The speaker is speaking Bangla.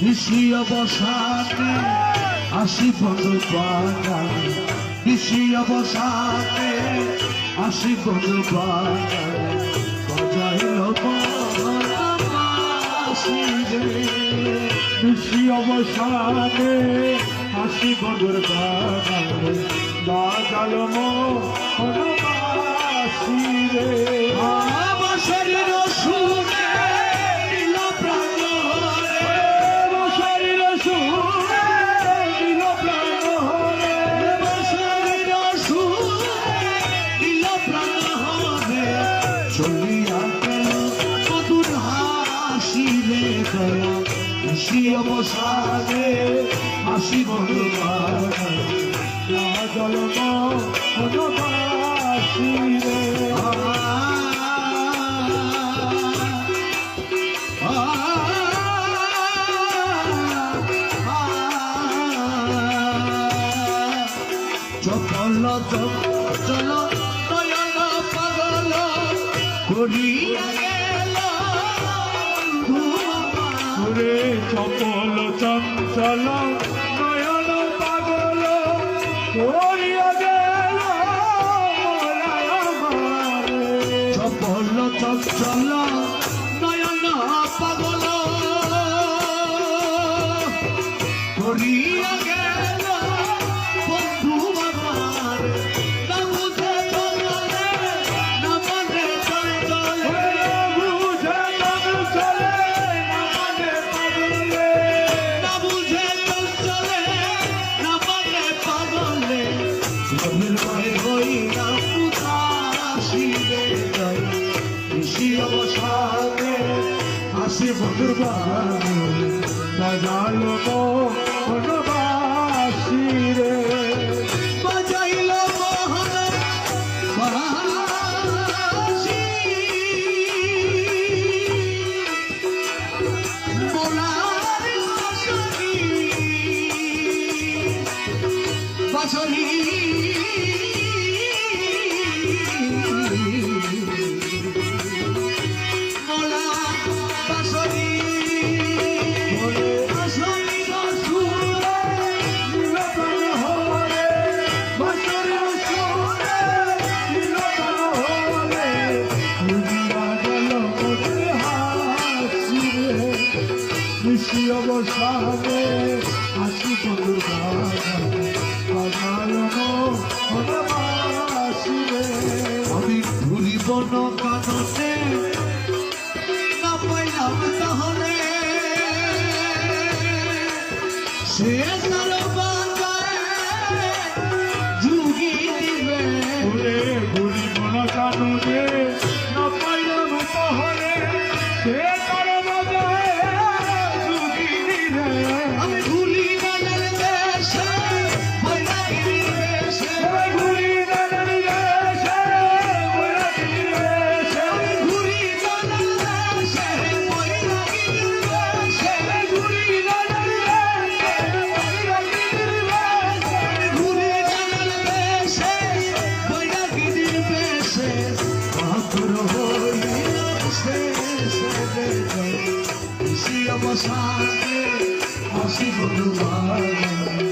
কৃষি অবসানে আসি বন্ধু বাগানে। কৃষি অবসানে আসি বন্ধু বাগানে। বাজাইল কৃষি অবসানে হাসি বন্ধুর বাগানে। বাজালো মনবাসী দয়া খুশি অবসানে হাসি ভগবান বাজালো মনবাসী রে। চপল চল পাগল করিয়া চপল চঞ্চল নয়ন পাগল করিয়া গেল চপল চঞ্চল নয়ন পাগল কৃষি অবসানে আসি মধুর বাগানে বাজালো বনবাসী রে। বাজাইল মোহন বাসি বোলার বাসনি কৃষি অবসানে বাজালো বনবাসী আমি ঘুরিব নৌকানতে না পাইলাম তাহলে। সে হাসে খুশি অবসানে হাসি বধুবার